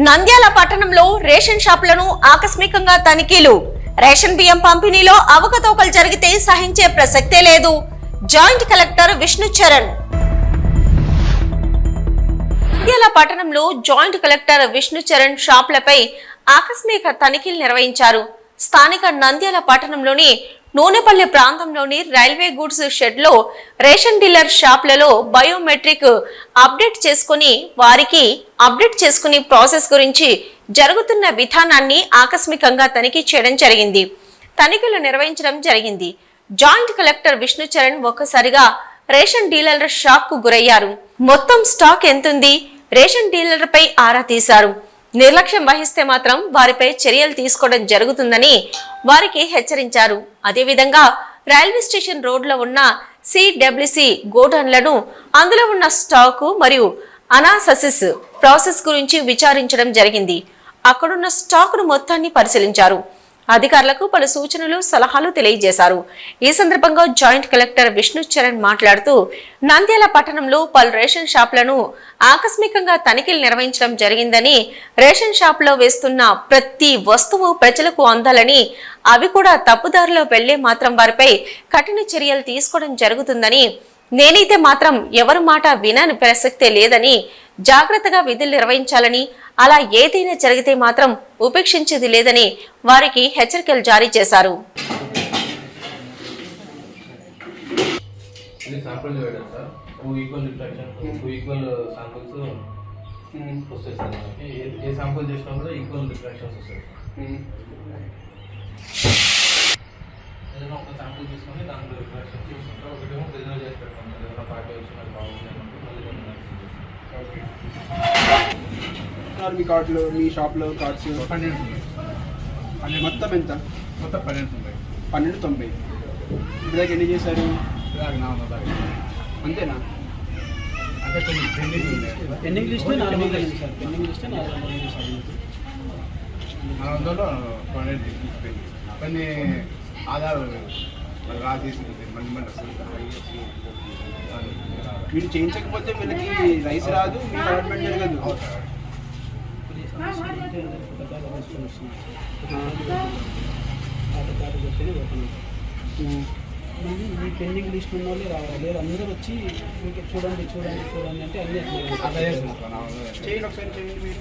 నంద్యాల పట్టణంలో రేషన్ షాపులను ఆకస్మికంగా తనిఖీలు. రేషన్ బియ్యం పంపిణీలో అవకతవకలు జరిగితే సహించే ప్రసక్తే లేదు. జాయింట్ కలెక్టర్ విష్ణు చరణ్ నంద్యాల పట్టణంలో జాయింట్ కలెక్టర్ విష్ణు చరణ్ షాపులపై ఆకస్మిక తనిఖీలు నిర్వహించారు. స్థానిక నంద్యాల పట్టణంలోని నూనెపల్లి ప్రాంతంలోని రైల్వే గూడ్స్ షెడ్లో రేషన్ డీలర్ షాప్లలో బయోమెట్రిక్ అప్డేట్ చేసుకుని వారికి అప్డేట్ చేసుకుని ప్రాసెస్ గురించి జరుగుతున్న విధానాన్ని ఆకస్మికంగా తనిఖీ చేయడం జరిగింది. తనిఖీలు నిర్వహించడం జరిగింది. జాయింట్ కలెక్టర్ విష్ణు చరణ్ ఒక్కసారిగా రేషన్ డీలర్ షాక్కు గురయ్యారు. మొత్తం స్టాక్ ఎంతుంది? రేషన్ డీలర్ పై ఆరా తీశారు. నిర్లక్ష్యం వహిస్తే మాత్రం వారిపై చర్యలు తీసుకోవడం జరుగుతుందని వారికి హెచ్చరించారు. అదేవిధంగా రైల్వే స్టేషన్ రోడ్లో ఉన్న సిడబ్ల్యూసి గోడౌన్లను అందులో ఉన్న స్టాకు మరియు అనాససిస్ ప్రాసెస్ గురించి విచారించడం జరిగింది. అక్కడున్న స్టాకును మొత్తాన్ని పరిశీలించారు. అధికారులకు పలు సూచనలు సలహాలు తెలియజేశారు. ఈ సందర్భంగా జాయింట్ కలెక్టర్ విష్ణు చరణ్ మాట్లాడుతూ నంద్యాల పట్టణంలో పలు రేషన్ షాపులను ఆకస్మికంగా తనిఖీలు నిర్వహించడం జరిగిందని రేషన్ షాపులో వేస్తున్న ప్రతి వస్తువు ప్రజలకు అందాలని అవి కూడా తప్పుదారిలో వెళ్ళే మాత్రం వారిపై కఠిన చర్యలు తీసుకోవడం జరుగుతుందని నేనైతే మాత్రం ఎవరి మాట వినని ప్రసక్తే లేదని జాగ్రత్తగా విధులు నిర్వహించాలని అలా ఏదైనా జరిగితే మాత్రం ఉపేక్షించేది లేదని వారికి హెచ్చరికలు జారీ చేశారు. ఇది ఏదైనా ఒక శాంపుల్ తీసుకొని దాంట్లో రిఫ్రాక్షన్ చూసుకుంటా ఒకటేమో ప్రిజర్వ్ చేసి సార్ ఏదైనా పార్టీ వచ్చినది బాగుంది అన్నప్పుడు మళ్ళీ. ఉన్నారు మీ కార్డులో మీ షాప్లో కార్డ్స్ పన్నెండు. ఉన్నాయి మొత్తం ఎంత? మొత్తం పన్నెండు ఉన్నాయి పన్నెండు తొంభై. దాకా ఎన్ని చేశారు? ఇలాగ నా వందల దాకా. అంతేనా? అంటే కొన్ని పెండింగ్ ఉన్నాయి పెండింగ్ లిస్ట్ నాలుగు వందలు సార్. పెండింగ్ లిస్ట్ నాలుగు వందలు ఉంది సార్. నా వందలో పన్నెండు. కొన్ని ఆధార్ రాసేసి మళ్ళీ మళ్ళీ వస్తుంది మీరు చేయించకపోతే వీళ్ళకి రైస్ రాదు మీ గవర్నమెంట్ జరగదు ఈ పెండింగ్ లిస్ట్ ఉన్న వాళ్ళే రావాలి. లేదు అందరూ వచ్చి మీకు చూడండి చూడండి చూడండి అంటే అన్ని చేయండి ఒకసారి చేయండి మీరు.